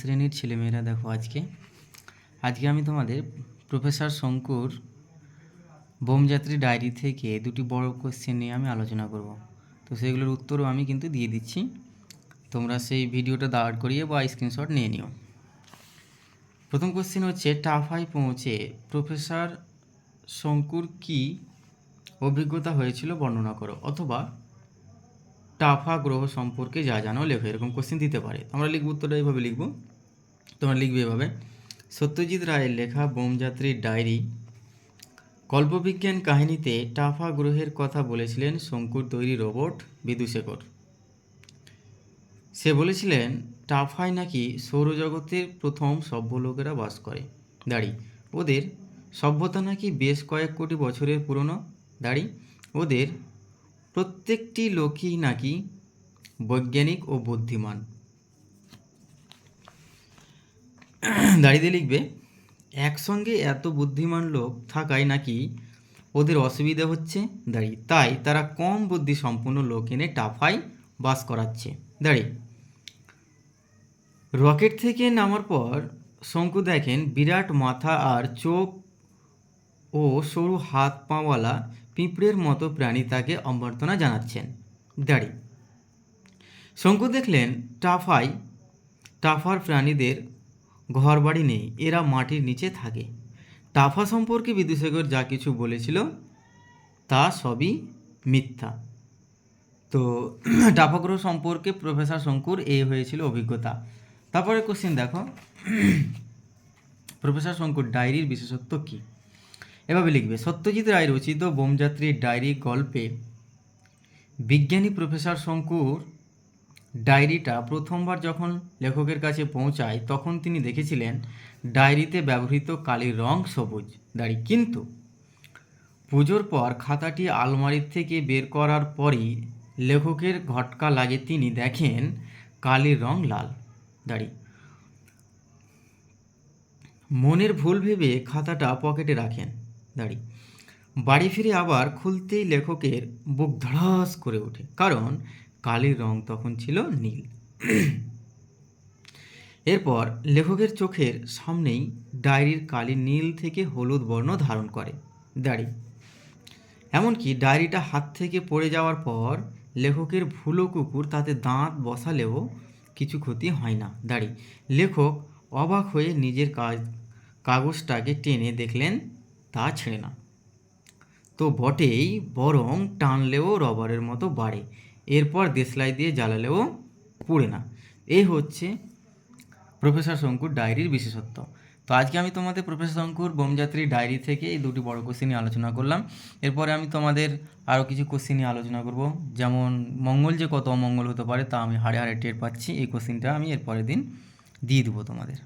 শ্রেণির ছেলেমেয়েরা দেখো আজকে। আজকে আমি তোমাদের প্রফেসর শঙ্কুর বোমযাত্রী ডায়েরি থেকে দুটি বড় কোশ্চেন নিয়ে আমি আলোচনা করব। তো সেগুলোর উত্তরও আমি কিন্তু দিয়ে দিচ্ছি। তোমরা সেই ভিডিওটা দাঁড় করিয়ে বা স্ক্রিনশট নিয়ে নিও। প্রথম কোশ্চেন হচ্ছে, টাফায় পৌঁছে প্রফেসর শঙ্কুর কি অভিজ্ঞতা হয়েছিল বর্ণনা করো অথবা টাফা গ্রহ সম্পর্কে যা জানো লেখো, এরকম কোশ্চেন দিতে পারে। আমরা লিখব উত্তরটা এইভাবে লিখব। তোমরা লিখবে এভাবে। সত্যজিৎ রায়ের লেখা বোমযাত্রীর ডায়েরি। কল্পবিজ্ঞান কাহিনীতে টাফা গ্রহের কথা বলেছিলেন শঙ্কুর তৈরি রোবট বিদুশেখর সে বলেছিলেন টাফায় নাকি সৌরজগতের প্রথম সভ্য লোকেরা বাস করে। দাঁড়ি, ওদের সভ্যতা নাকি বেশ কয়েক কোটি বছরের পুরনো? দাঁড়ি, ওদের প্রত্যেকটি লোকই নাকি বৈজ্ঞানিক ও বুদ্ধিমান। দাঁড়িয়ে লিখবে, একসঙ্গে এত বুদ্ধিমান লোক থাকায় নাকি ওদের অসুবিধা হচ্ছে? দাঁড়ি তাই তারা কম বুদ্ধি সম্পন্ন লোক এনে টাফায় বাস করাচ্ছে। দাঁড়ি রকেট থেকে নামার পর শঙ্কু দেখেন বিরাট মাথা আর চোখ ও সরু হাত পাওয়ালা পিঁপড়ের মতো প্রাণী তাকে অভ্যর্থনা জানাচ্ছেন। দাড়ি। শঙ্কু দেখলেন, টাফাই, টাফার প্রাণীদের ঘরবাড়ি নেই, এরা মাটির নিচে থাকে। টাফা সম্পর্কে বিদুশেখর যা কিছু বলেছিল, তা সবই মিথ্যা। তো টাফা গ্রহ সম্পর্কে প্রফেসর শঙ্কুর এই হয়েছিল অভিজ্ঞতা। তারপরে কোশ্চেন দেখো। প্রফেসর শঙ্কুর ডায়েরির বিশেষত্ব কী? এভাবে লিখবে, সত্যজিৎ রায় রচিত বোমযাত্রীর ডায়েরি গল্পে বিজ্ঞানী প্রফেসর শঙ্কুর ডায়েরিটা প্রথমবার যখন লেখকের কাছে পৌঁছায়, তখন তিনি দেখেছিলেন ডায়েরিতে ব্যবহৃত কালির রং সবুজ দাড়ি। কিন্তু পুজোর পর খাতাটি আলমারির থেকে বের করার পরই লেখকের ঘটকা লাগে তিনি দেখেন কালির রং লাল দাড়ি। মনের ভুল ভেবে খাতাটা পকেটে রাখেন। দাড়ি। বাড়ি ফিরে আবার খুলতেই লেখকের বুক ধড়াস করে ওঠে, কারণ কালির রং তখন ছিল নীল। এরপর লেখকের চোখের সামনেই ডায়েরির কালি নীল থেকে হলুদ বর্ণ ধারণ করে, দাড়ি। এমনকি ডায়েরিটা হাত থেকে পড়ে যাওয়ার পর লেখকের ভুলো কুকুর তাতে দাঁত বসালেও কিছু ক্ষতি হয় না, দাড়ি। লেখক অবাক হয়ে নিজের কাজ কাগজটাকে টেনে দেখলেন তা ছেড়ে না। তো বটেই বরং টানলেও রবারের মতো বাড়ে, এরপর দেশলাই দিয়ে জ্বালালেও পুড়ে না। এই হচ্ছে প্রফেসর শঙ্কুর ডায়েরির বিশেষত্ব। তো আজকে আমি তোমাদের প্রফেসর শঙ্কুর বোমযাত্রী ডায়েরি থেকে এই দুটি বড় কোশ্চেন নিয়ে আলোচনা করলাম। এরপরে আমি তোমাদের আরও কিছু কোশ্চেন নিয়ে আলোচনা করব। যেমন মঙ্গল যে কত অমঙ্গল হতে পারে তা আমি হাড়ে হাড়ে টের পাচ্ছি, এই কোশ্চেনটা আমি এর পরের দিন দিয়ে দেবো তোমাদের।